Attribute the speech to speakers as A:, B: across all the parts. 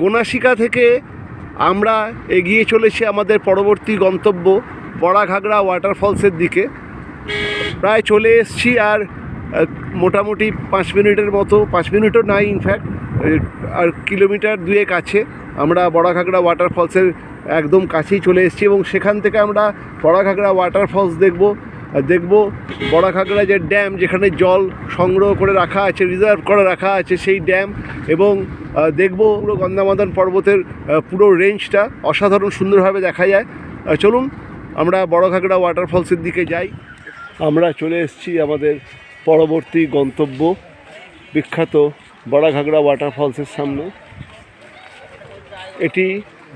A: গোনাশিকা থেকে আমরা এগিয়ে চলেছি আমাদের পরবর্তী গন্তব্য বড়াঘাগড়া ওয়াটারফলসের দিকে। প্রায় চলে এসেছি আর মোটামুটি পাঁচ মিনিটের মতো, পাঁচ মিনিটও নাই ইনফ্যাক্ট আর কিলোমিটার দুয়েক আছে। আমরা বড়াঘাগড়া ওয়াটারফলসের একদম কাছেই চলে এসেছি এবং সেখান থেকে আমরা বড়াঘাগড়া ওয়াটারফলস দেখব। দেখব বড়াঘাগড়া যে ড্যাম যেখানে জল সংগ্রহ করে রাখা আছে, রিজার্ভ করে রাখা আছে সেই ড্যাম এবং দেখব পুরো গন্ধামাদন পর্বতের পুরো রেঞ্জটা অসাধারণ সুন্দরভাবে দেখা যায়। চলুন, আমরা বড়ঘাগড়া ওয়াটারফলসের দিকে যাই। আমরা চলে এসেছি আমাদের পরবর্তী গন্তব্য, বিখ্যাত বড়াঘাগড়া ওয়াটারফলসের সামনে। এটি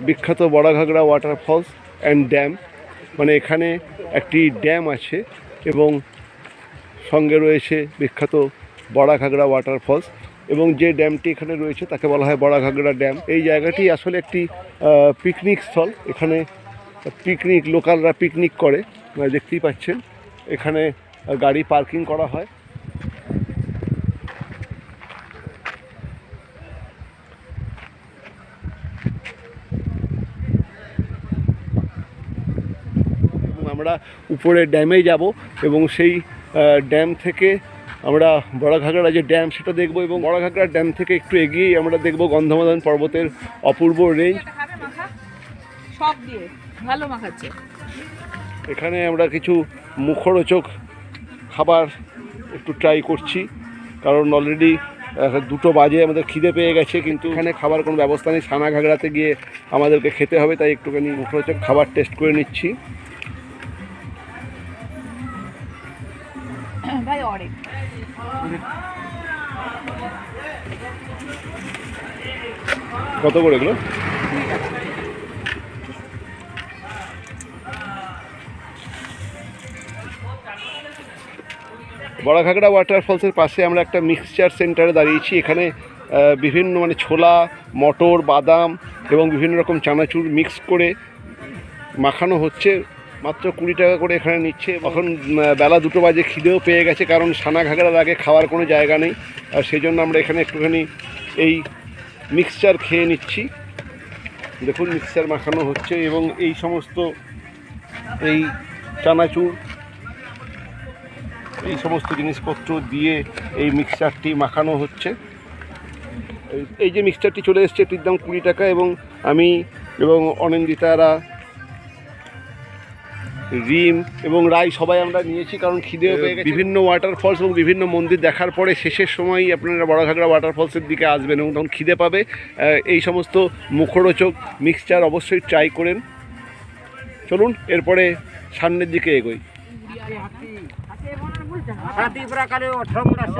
A: বিখ্যাত বড়াঘাগড়া ওয়াটারফলস অ্যান্ড ড্যাম মানে এখানে একটি ড্যাম আছে এবং সঙ্গে রয়েছে বিখ্যাত বড়াঘাগড়া ওয়াটারফলস এবং যে ড্যামটি এখানে রয়েছে তাকে বলা হয় বড়াঘাগড়া ড্যাম। এই জায়গাটি আসলে একটি পিকনিক স্থল। এখানে পিকনিক লোকালরা পিকনিক করে দেখতেই পাচ্ছেন। এখানে গাড়ি পার্কিং করা হয়। আমরা উপরে ড্যামে যাব এবং সেই ড্যাম থেকে আমরা বড়ঘাগড়া যে ড্যাম সেটা দেখব এবং বড়ঘাগড়া ড্যাম থেকে একটু এগিয়েই আমরা দেখব গন্ধমাদন পর্বতের অপূর্ব রেঞ্জ
B: ভালো মাখাচ্ছে।
A: এখানে আমরা কিছু মুখরোচক খাবার একটু ট্রাই করছি কারণ অলরেডি দুটো বাজে আমাদের খিদে পেয়ে গেছে কিন্তু এখানে খাবার কোনো ব্যবস্থা নেই। সানা ঘাগড়াতে গিয়ে আমাদেরকে খেতে হবে তাই একটুখানি মুখরোচক খাবার টেস্ট করে নিচ্ছি।
B: ভাই অনেক
A: কত করে এগুলো? বড়াঘাগড়া ওয়াটারফলসের পাশে আমরা একটা মিক্সচার সেন্টারে দাঁড়িয়েছি। এখানে বিভিন্ন মানে ছোলা, মটর, বাদাম এবং বিভিন্ন রকম চানাচুর মিক্স করে মাখানো হচ্ছে। মাত্র কুড়ি টাকা করে এখানে নিচ্ছে। এখন বেলা দুটো বাজে, খিদেও পেয়ে গেছে, কারণ সানা ঘাগড়ার আগে খাওয়ার কোনো জায়গা নেই। আর সেই জন্য আমরা এখানে একটুখানি এই মিক্সচার খেয়ে নিচ্ছি। দেখুন মিক্সচার মাখানো হচ্ছে এবং এই সমস্ত এই চানাচুর, এই সমস্ত জিনিসপত্র দিয়ে এই মিক্সচারটি মাখানো হচ্ছে। এই- যে মিক্সচারটি চলে এসছে, এটির দাম কুড়ি টাকা এবং আমি এবং অনিন্দিতারা রিম এবং রাই সবাই আমরা নিয়েছি কারণ খিদে বিভিন্ন ওয়াটারফলস এবং বিভিন্ন মন্দির দেখার পরে শেষের সময় আপনারা বড়ঘাগড়া ওয়াটারফলসের দিকে আসবেন এবং তখন খিদে পাবে। এই সমস্ত মুখরোচক মিক্সচার অবশ্যই ট্রাই করেন। চলুন এরপরে সামনের দিকে এগোই।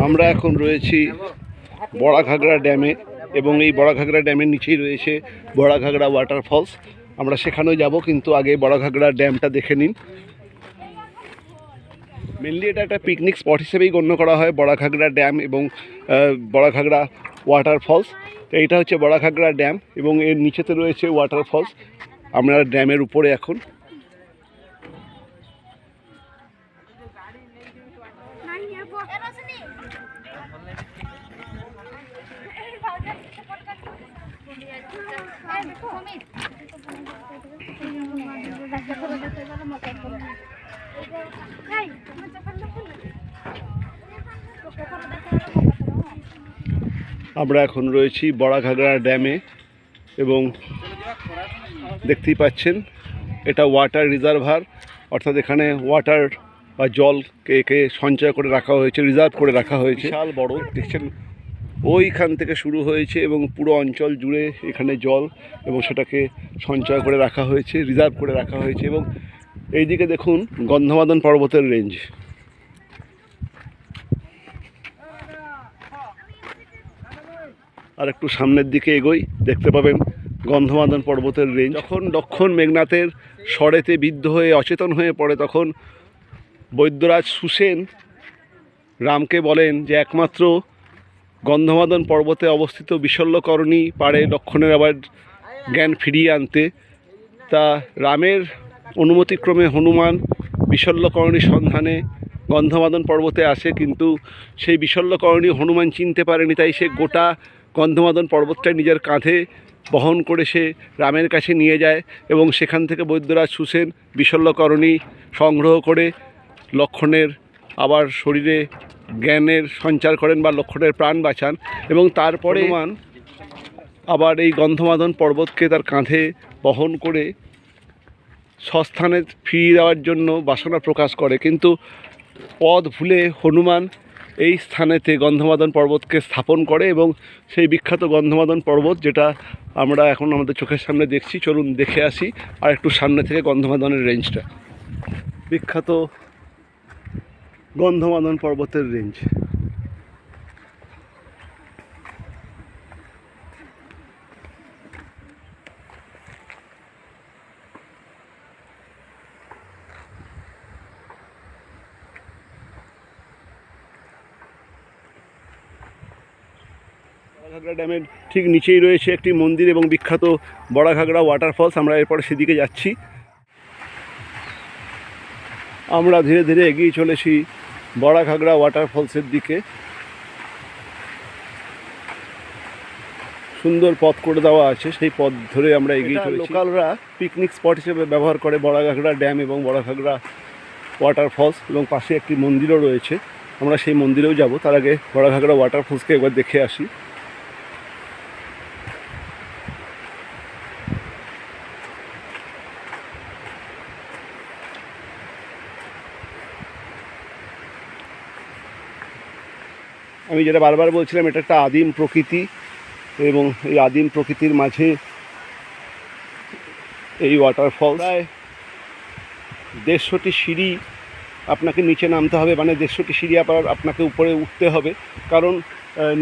A: আমরা এখন রয়েছি বড়াঘাগড়া ড্যামে এবং এই বড়াঘাগড়া ড্যামের নিচেই রয়েছে বড়াঘাগড়া ওয়াটারফলস আমরা সেখানেও যাব, কিন্তু আগে বড়াঘাগড়া ড্যামটা দেখে নিন। মেনলি এটা একটা পিকনিক স্পট হিসেবেই গণ্য করা হয়, বড়াঘাগড়া ড্যাম এবং বড়াঘাগড়া ওয়াটারফলস তো এইটা হচ্ছে বড়াঘাগড়া ড্যাম এবং এর নিচেতে রয়েছে ওয়াটারফলস আমরা ড্যামের উপরে এখন। আমরা এখন রয়েছি বড়াঘাগড়া ড্যামে এবং দেখতেই পাচ্ছেন, এটা ওয়াটার রিজার্ভার অর্থাৎ এখানে ওয়াটার বা জলকে সঞ্চয় করে রাখা হয়েছে রিজার্ভ করে রাখা হয়েছে। বিশাল বড় দেখছেন ওইখান থেকে শুরু হয়েছে এবং পুরো অঞ্চল জুড়ে এখানে জল এবং সেটাকে সঞ্চয় করে রাখা হয়েছে রিজার্ভ করে রাখা হয়েছে এবং এইদিকে দেখুন গন্ধমাদন পর্বতের রেঞ্জ আর একটু সামনের দিকে এগোই, দেখতে পাবেন গন্ধমাদন পর্বতের রেঞ্জ যখন দক্ষণ মেঘনাথের স্বরেতে বিদ্ধ হয়ে অচেতন হয়ে পড়ে, তখন বৈদ্যরাজ সুসেন রামকে বলেন যে একমাত্র গন্ধমাদন পর্বতে অবস্থিত বিশল্যকরণী পারে লক্ষণের আবার জ্ঞান ফিরিয়ে আনতে, তা রামের অনুমতিক্রমে হনুমান বিশল্যকরণীর সন্ধানে গন্ধমাদন পর্বতে আসে, কিন্তু সেই বিশল্যকরণী হনুমান চিনতে পারেনি, তাই সে গোটা গন্ধমাদন পর্বতটা নিজের কাঁধে বহন করে সে রামের কাছে নিয়ে যায় এবং সেখান থেকে বৈদ্যরাজ সুসেন বিশল্যকরণী সংগ্রহ করে লক্ষণের আবার শরীরে জ্ঞানের সঞ্চার করেন বা লক্ষণের প্রাণ বাঁচান এবং তারপরে মান আবার এই গন্ধমাদন পর্বতকে তার কাঁধে বহন করে স্বস্থানে ফিরিয়ে দেওয়ার জন্য বাসনা প্রকাশ করে। কিন্তু পথ ভুলে হনুমান এই স্থানেতে গন্ধমাদন পর্বতকে স্থাপন করে এবং সেই বিখ্যাত গন্ধমাদন পর্বত যেটা আমরা এখন আমাদের চোখের সামনে দেখছি চলুন দেখে আসি। আর একটু সামনে থেকে গন্ধমাদনের রেঞ্জটা। বিখ্যাত গন্ধমাদন পর্বতের রেঞ্জ ড্যামের ঠিক নিচেই রয়েছে একটি মন্দির এবং বিখ্যাত বড়াঘাগরা ওয়াটারফলস আমরা এরপরে সেদিকে যাচ্ছি। আমরা ধীরে ধীরে এগিয়ে চলেছি বড়াঘাগরা ওয়াটারফলসের দিকে। সুন্দর পথ করে দেওয়া আছে সেই পথ ধরে আমরা এগিয়ে চলেছি। লোকালরা পিকনিক স্পট হিসেবে ব্যবহার করে বড়াঘাগড়া ড্যাম এবং বড়াঘাগড়া ওয়াটারফলস এবং পাশে একটি মন্দিরও রয়েছে। আমরা সেই মন্দিরেও যাব তার আগে বড়াঘাগড়া ওয়াটারফলসকে একবার দেখে আসি। আমি যেটা বারবার বলছিলাম, এটা একটা আদিম প্রকৃতি এবং এই আদিম প্রকৃতির মাঝে এই ওয়াটারফল প্রায় দেড়শোটি সিঁড়ি আপনাকে নিচে নামতে হবে মানে দেড়শোটি সিঁড়ি আবার আপনাকে উপরে উঠতে হবে। কারণ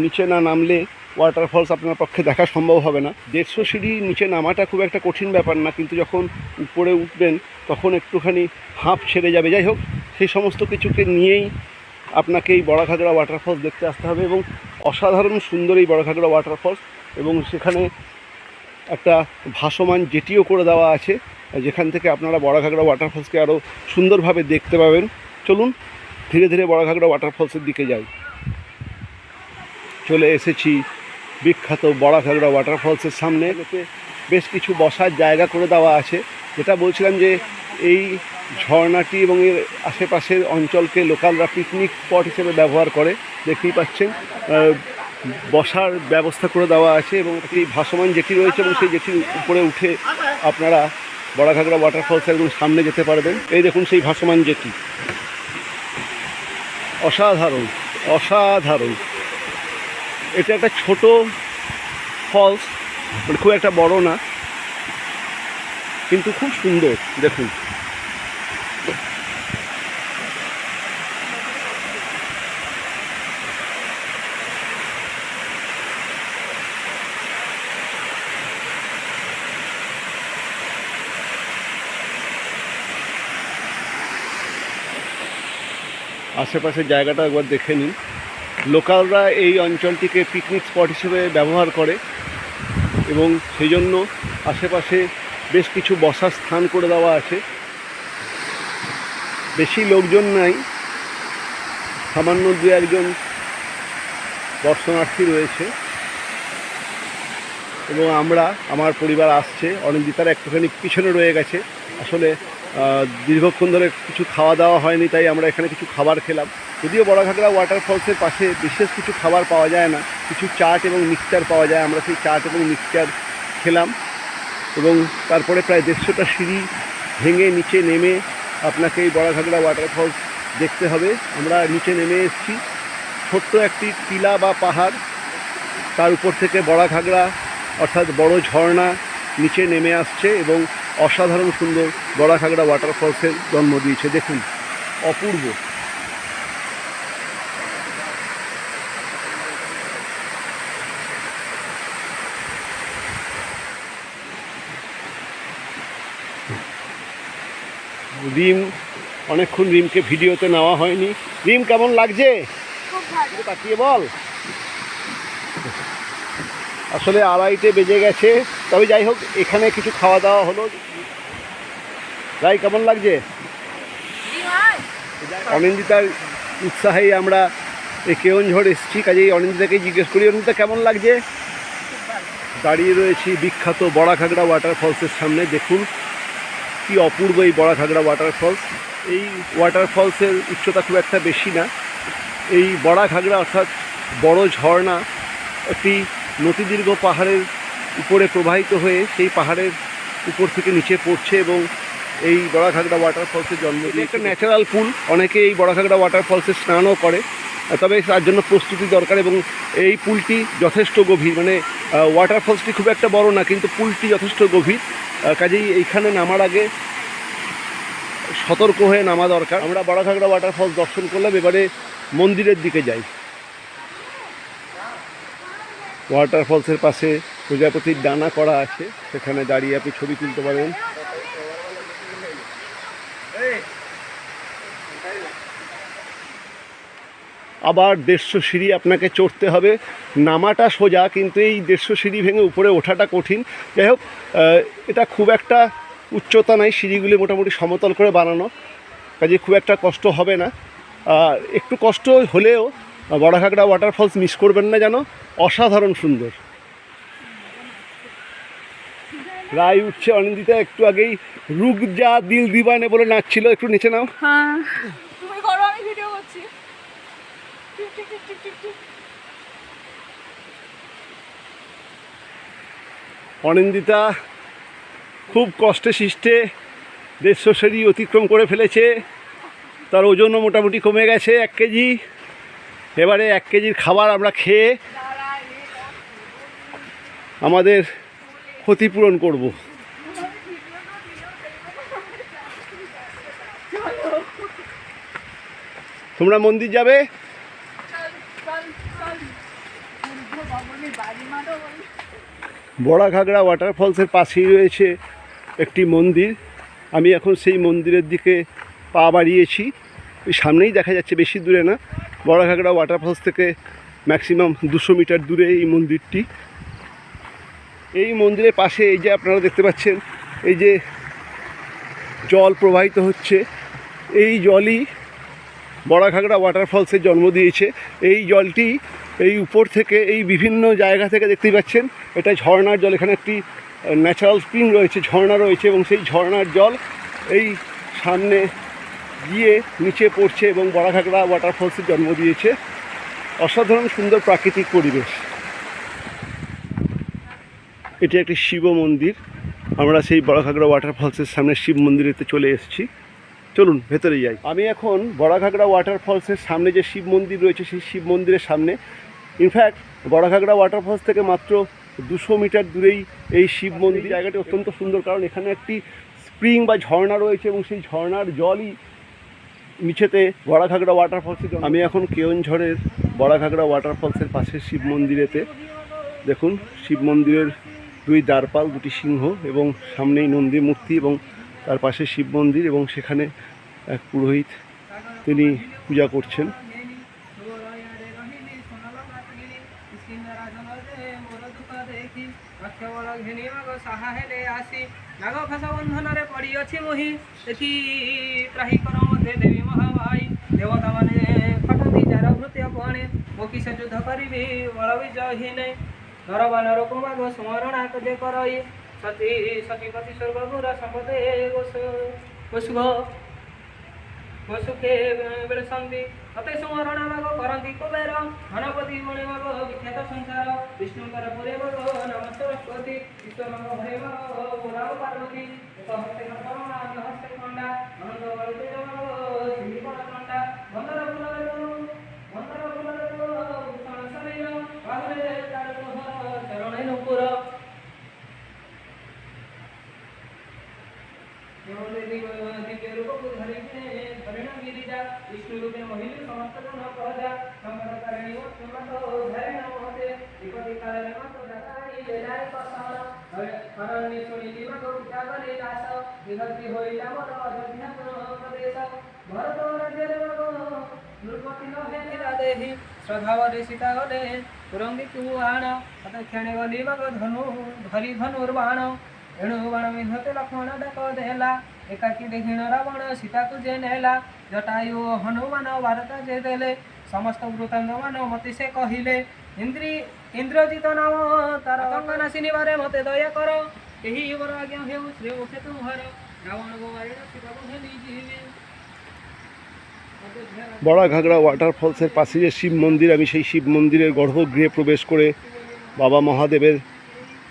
A: নিচে না নামলে ওয়াটারফলস আপনার পক্ষে দেখা সম্ভব হবে না। দেড়শো সিঁড়ি নিচে নামাটা খুব একটা কঠিন ব্যাপার না, কিন্তু যখন উপরে উঠবেন, তখন একটুখানি হাঁপ ছেড়ে যাবে। যাই হোক, সেই সমস্ত কিছুকে নিয়েই আপনাকে এই বড়াঘাগড়া ওয়াটারফলস দেখতে আসতে হবে এবং অসাধারণ সুন্দর এই বড়াঘাগড়া ওয়াটারফলস এবং সেখানে একটা ভাসমান জেটিও করে দেওয়া আছে, যেখান থেকে আপনারা বড়াঘাগড়া ওয়াটারফলসকে আরও সুন্দরভাবে দেখতে পাবেন। চলুন, ধীরে ধীরে বড়াঘাগড়া ওয়াটারফলসের দিকে যাই। চলে এসেছি বিখ্যাত বড়াঘাগড়া ওয়াটারফলসের সামনে। বেশ কিছু বসার জায়গা করে দেওয়া আছে। যেটা বলছিলাম যে এই ঝর্ণাটি এবং এর আশেপাশের অঞ্চলকে লোকালরা পিকনিক স্পট হিসেবে ব্যবহার করে, দেখতেই পাচ্ছেন। বসার ব্যবস্থা করে দেওয়া আছে এবং একটি ভাসমান জেটি রয়েছে এবং সেই জেটির উপরে উঠে আপনারা বড়াঘাগড়া ওয়াটারফলস একদম সামনে যেতে পারবেন। এই দেখুন সেই ভাসমান জেটি। অসাধারণ অসাধারণ। এটা একটা ছোট ফলস মানে খুব একটা বড় না, কিন্তু খুব সুন্দর, দেখুন। আশেপাশের জায়গাটা একবার দেখে নিন। লোকালরা এই অঞ্চলটিকে পিকনিক স্পট হিসেবে ব্যবহার করে এবং সেই জন্য আশেপাশে বেশ কিছু বসার স্থান করে দেওয়া আছে। বেশি লোকজন নাই, সামান্য দু একজন দর্শনার্থী রয়েছে। এবং আমরা, আমার পরিবার আসছে, অনিন্দিতারা একটুখানি পিছনে রয়ে গেছে। আসলে দীর্ঘক্ষণ ধরে কিছু খাওয়া দাওয়া হয়নি, তাই আমরা এখানে কিছু খাবার খেলাম। যদিও বড়ঘাগড়া ওয়াটারফলসের পাশে বিশেষ কিছু খাবার পাওয়া যায় না, কিছু চাট এবং মিক্সচার পাওয়া যায়, আমরা সেই চাট এবং মিক্সচার খেলাম। এবং তারপরে প্রায় দেড়শোটা সিঁড়ি ভেঙে নিচে নেমে আপনাকে এই বড়ঘাগড়া ওয়াটারফলস দেখতে হবে। আমরা নিচে নেমে এসেছি। ছোট্ট একটি টিলা বা পাহাড়, তার উপর থেকে বড়া ঘাগড়া অর্থাৎ বড় ঝর্ণা নিচে নেমে আসছে এবং অসাধারণ সুন্দর বড়া ঘাগড়া ওয়াটারফলসের জন্ম দিয়েছে। দেখুন অপূর্ব। রিম অনেকক্ষণ রিমকে ভিডিওতে নেওয়া হয়নি। রিম কেমন লাগছে? তাকিয়ে বল। আসলে আড়াইটে বেজে গেছে। তবে যাই হোক এখানে কিছু খাওয়া দাওয়া হলো। রাই কেমন লাগছে? অনিন্দিতার উৎসাহেই আমরা এই কেওনঝড় এসেছি, কাজেই অনিন্দিতাকে জিজ্ঞেস করি, অনিন্দিতা, কেমন লাগছে? দাঁড়িয়ে রয়েছি বিখ্যাত বড়াঘাগড়া ওয়াটারফলসের সামনে, দেখুন কি অপূর্ব এই বড়াঘাগড়া ওয়াটারফলস এই ওয়াটারফলসের উচ্চতা খুব একটা বেশি না। এই বড়াঘাগড়া অর্থাৎ বড় ঝর্ণা, একটি নদীদীর্ঘ পাহাড়ের উপরে প্রবাহিত হয়ে সেই পাহাড়ের উপর থেকে নিচে পড়ছে এবং এই বড়াঘাগড়া ওয়াটারফলসের জন্ম দিয়ে একটা ন্যাচারাল পুল অনেকে এই বড়াঘাগড়া ওয়াটারফলসে স্নানও করে। তবে তার জন্য প্রস্তুতি দরকার এবং এই পুলটি যথেষ্ট গভীর। মানে ওয়াটারফলসটি খুব একটা বড় না কিন্তু পুলটি যথেষ্ট গভীর। কাজেই এইখানে নামার আগে সতর্ক হয়ে নামা দরকার। আমরা বড়াঘাগড়া ওয়াটারফলস দর্শন করলাম এবারে মন্দিরের দিকে যাই। ওয়াটারফলসের পাশে প্রজাপতির ডানা করা আছে সেখানে দাঁড়িয়ে আপনি ছবি তুলতে পারেন। আবার দেড়শো সিঁড়ি আপনাকে চড়তে হবে। নামাটা সোজা, কিন্তু এই দেড়শো সিঁড়ি ভেঙে উপরে ওঠাটা কঠিন। যাই হোক এটা খুব একটা উচ্চতা নাই, সিঁড়িগুলি মোটামুটি সমতল করে বানানো। কাজে খুব একটা কষ্ট হবে না। একটু কষ্ট হলেও বড়াঘাগড়া ওয়াটারফলস মিস করবেন না যেন। অসাধারণ সুন্দর। রায় উঠছে অনিন্দিতা, একটু আগেই রুক যা দিল দিবানে বলে নাচছিল, একটু নিচে নাও
B: হ্যাঁ তুমি করো আমি ভিডিও করছি tick tick tick tick tick tick.
A: Anindita খুব কষ্টে সৃষ্টে দেড়শো সিঁড়ি অতিক্রম করে ফেলেছে। তার ওজনও মোটামুটি কমে গেছে এক কেজি। এবারে এক কেজির খাবার আমরা খেয়ে আমাদের ক্ষতিপূরণ করব। তোমরা মন্দির যাবে
B: চল চল চল ঊর্ধ্ব গগনে বাড়ি মারো বলে।
A: বড়া ঘাগড়া ওয়াটারফলসের পাশেই রয়েছে একটি মন্দির। আমি এখন সেই মন্দিরের দিকে পা বাড়িয়েছি। ওই সামনেই দেখা যাচ্ছে বেশি দূরে না বড়া ঘাগড়া ওয়াটারফলস থেকে ম্যাক্সিমাম দুশো মিটার দূরে এই মন্দিরটি। এই মন্দিরের পাশে এই যে আপনারা দেখতে পাচ্ছেন, এই যে জল প্রবাহিত হচ্ছে, এই জলই বড়াঘাগড়া ওয়াটারফলসের জন্ম দিয়েছে। এই জলটি এই উপর থেকে, এই বিভিন্ন জায়গা থেকে দেখতেই পাচ্ছেন, এটা ঝর্ণার জল, এখানে একটি ন্যাচারাল স্প্রিং রয়েছে, ঝর্ণা রয়েছে এবং সেই ঝর্ণার জল এই সামনে গিয়ে নিচে পড়ছে এবং বড়াঘাগড়া ওয়াটারফলসের জন্ম দিয়েছে। অসাধারণ সুন্দর প্রাকৃতিক পরিবেশ। এটি একটি শিব মন্দির। আমরা সেই বড়ঘাগড়া ওয়াটারফলসের সামনে শিব মন্দিরেতে চলে এসেছি। চলুন ভেতরে যাই। আমি এখন বড়াঘাগড়া ওয়াটারফলসের সামনে যে শিব মন্দির রয়েছে, সেই শিব মন্দিরের সামনে। ইনফ্যাক্ট বড়াঘাগড়া ওয়াটারফলস থেকে মাত্র দুশো মিটার দূরেই এই শিব মন্দির। জায়গাটি অত্যন্ত সুন্দর, কারণ এখানে একটি স্প্রিং বা ঝর্ণা রয়েছে এবং সেই ঝর্ণার জলই নিচেতে বড়াঘাগড়া ওয়াটারফলসে আমি এখন কেওনঝড়ের বড়াঘাগড়া ওয়াটারফলসের পাশে শিব মন্দিরেতে। দেখুন, শিব মন্দিরের দুই দ্বারপাল, দুটি সিংহ এবং সামনেই নন্দী মূর্তি এবং তার পাশে শিব মন্দির এবং সেখানে এক পুরোহিত তিনি পূজা করছেন।
C: অক্ষবল আসি নাগ ভাষা বন্ধনরে পড়িଅছি মুহি এটি মধ্যে দেবী দেবতা মানে যুদ্ধ বিজয়হীনে ବେଳସନ୍ତି ଅତେ ସୁମରଣ ମାଗ କରନ୍ତି କୁବେର ଧନପତି ମଣି ମାଗ ବିଖ୍ୟାତ ସଂସାର ବିଷ୍ଣୁଙ୍କର ପୁରେ ମାଗ ନମ ସରସ୍ୱତୀ ବିଶ୍ୱମାଗ ହରେ ମାଗ ପୁରାଉ ପାର୍ବତୀ ଏକ ହସ୍ତେ କର୍ମା ଅନ୍ୟ ହସ୍ତେ ଖଣ୍ଡା ଅନନ୍ତ ବଳତେ ମାଗ ସିଂହୀପଣ ವಿಷ್ಣುರೂಪೇಣ ಮಹಿಳೆ ಸಮಸ್ತನು ನ ಪರದ ನಮ್ಮ ಕರಣಿ ಮತ್ತು ಧರಣಿ ನಮೋತೆ ವಿಪತಿ ಕಾಲನ ಮತ್ತು ಜಗಾರಿ ವೇದಾರಿ ಪಸಾಲ ಪರಮೇಶ್ವರಿ ದಿವಕ ಉದ್ಯಾಗಲಿ ದಾಸ ವಿಭಕ್ತಿ ಹೋಯಿತ ಮರ ಅಧೀನ ಪ್ರದೇಶ ಭರತ ರಜರವೋ ನೃಪತಿ ಲೋಹೆ ನಿರಾದೇಹಿ ಸ್ವಭಾವ ದೇಶಿತ ಗಲೆ ತುರಂಗಿ ಕುವಾಣ ಅತ ಕ್ಷಣೆ ಗಲಿ ಮಗ ಧನು ಧರಿ ಧನುರ್ಬಾಣ ಎಣು ಬಾಣ ಮಿಧತೆ ಲಕ್ಷ್ಮಣ ದಕ ದೇಹಲ ମଗ ଧନୁ ଧରି ଧନୁର୍ବାଣ ଏଣୁ ବାଣ ବିନ୍ଧତେ ଲକ୍ଷ୍ମଣ ଡାକ ଦେଲା ଏକାକୀ ଦେଖିଣ ରାବଣ ସୀତାକୁ ଯେ ନେଲା ଜଟାୟୁ ଓ ହନୁମାନ ଭାରତ ଯେ ଦେଲେ ସମସ୍ତ ବୃତ୍ତାନ୍ତ ମାନ ମତେ ସେ କହିଲେ ଇନ୍ଦ୍ରି ଇନ୍ଦ୍ରଜିତ ନାମ ତାର ନାଶିନିବାରେ ମତେ ଦୟା କର ଏହି ବର ଆଜ୍ଞା ହେଉ ଶ୍ରେୟ ମୁଖେ ତୁମର ରାବଣକୁ ମାରିଣ ସୀତାକୁ ଘେନି ଯିବେ
A: বড়া ঘাগড়া ওয়াটারফলসের পাশে যে শিব মন্দির আমি সেই শিব মন্দিরের গর্ভগৃহে প্রবেশ করে বাবা মহাদেবের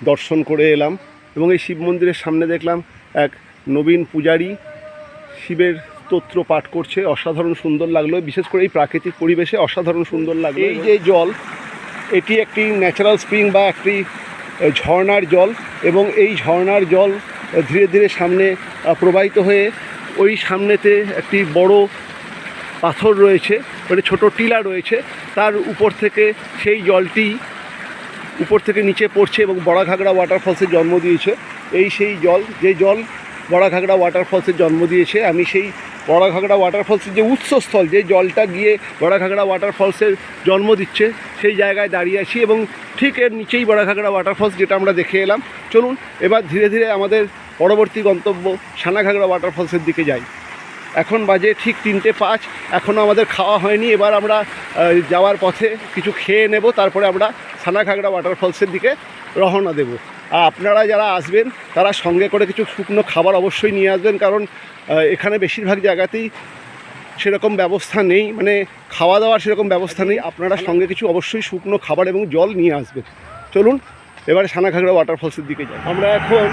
A: দর্শন করে এলাম এবং এই শিব মন্দিরের সামনে দেখলাম এক নবীন পূজারী শিবের স্তোত্র পাঠ করছে, অসাধারণ সুন্দর লাগল, বিশেষ করে এই প্রাকৃতিক পরিবেশে অসাধারণ সুন্দর লাগল। এই যে জল, এটি একটি ন্যাচারাল স্প্রিং বা একটি ঝর্ণার জল এবং এই ঝর্ণার জল ধীরে ধীরে সামনে প্রবাহিত হয়ে ওই সামনেতে একটি বড় পাথর রয়েছে মানে ছোট টিলা রয়েছে, তার উপর থেকে সেই জলটি উপর থেকে নিচে পড়ছে এবং বড়া ঘাগড়া ওয়াটারফলসের জন্ম দিয়েছে। এই সেই জল, যে জল বড়া ঘাগড়া ওয়াটারফলসের জন্ম দিয়েছে। আমি সেই বড়া ঘাগড়া ওয়াটারফলসের যে উৎসস্থল, যে জলটা গিয়ে বড়া ঘাগড়া ওয়াটারফলসের জন্ম দিচ্ছে, সেই জায়গায় দাঁড়িয়ে আছি এবং ঠিক এর নিচেই বড়া ঘাগড়া ওয়াটারফলস যেটা আমরা দেখে এলাম। চলুন, এবার ধীরে ধীরে আমাদের পরবর্তী গন্তব্য সানাঘাগড়া ওয়াটারফলসের দিকে যাই। এখন বাজে ঠিক তিনটে পাঁচ এখনও আমাদের খাওয়া হয়নি। এবার আমরা যাওয়ার পথে কিছু খেয়ে নেব, তারপরে আমরা সানাঘাগড়া ওয়াটারফলসের দিকে রওনা দেব। আর আপনারা যারা আসবেন, তারা সঙ্গে করে কিছু শুকনো খাবার অবশ্যই নিয়ে আসবেন, কারণ এখানে বেশিরভাগ জায়গাতেই সেরকম ব্যবস্থা নেই মানে খাওয়া দাওয়ার সেরকম ব্যবস্থা নেই, আপনারা সঙ্গে কিছু অবশ্যই শুকনো খাবার এবং জল নিয়ে আসবেন। চলুন, এবারে সানাঘাগড়া ওয়াটারফলসের দিকে যাই। আমরা এখন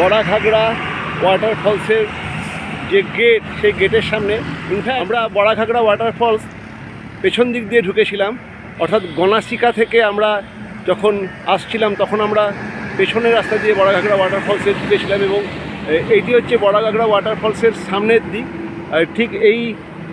A: বড়া ঘাগড়া ওয়াটারফলসের যে গেট সেই গেটের সামনে। ইনফ্যাক্ট আমরা বড়া ঘাগড়া ওয়াটারফলস পেছন দিক দিয়ে ঢুকেছিলাম, অর্থাৎ গনাসিকা থেকে আমরা যখন আসছিলাম, তখন আমরা পেছনের রাস্তা দিয়ে বড়া ঘাগড়া ওয়াটারফলসে ঢুকেছিলাম এবং এইটি হচ্ছে বড়া ঘাগড়া ওয়াটারফলসের সামনের দিক। ঠিক এই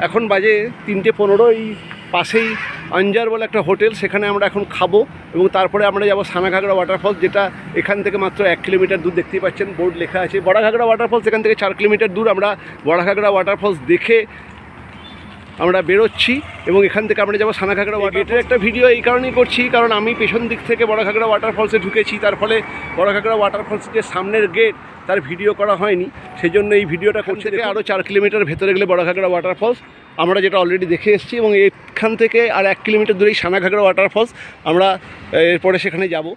A: এখন বাজে তিনটে পনেরো, এই পাশেই আঞ্জার বলে একটা হোটেল, সেখানে আমরা এখন খাব এবং তারপরে আমরা যাব সানাঘাগড়া ওয়াটারফলস যেটা এখান থেকে মাত্র এক কিলোমিটার দূর দেখতেই পাচ্ছেন। বোর্ড লেখা আছে বড়াঘাগড়া ওয়াটারফলস এখান থেকে চার কিলোমিটার দূর আমরা বড়াঘাগড়া ওয়াটারফলস দেখে আমরা বেরোচ্ছি এবং এখান থেকে আমরা যাব সানাঘাগড়া ওয়াটার গেটের একটা ভিডিও এই কারণেই করছি কারণ আমি পেছন দিক থেকে বড়ঘাগড়া ওয়াটারফলসে ঢুকেছি তার ফলে বড়ঘাগড়া ওয়াটারফলসের যে সামনের গেট তার ভিডিও করা হয়নি। সেই জন্য এই ভিডিওটা করছে থেকে আরও চার কিলোমিটার ভেতরে গেলে বড়ঘাগড়া ওয়াটারফলস আমরা যেটা অলরেডি দেখে এসেছি এবং এখান থেকে আর এক কিলোমিটার দূরেই সানাঘাগড়া ওয়াটারফলস আমরা এরপরে সেখানে যাব।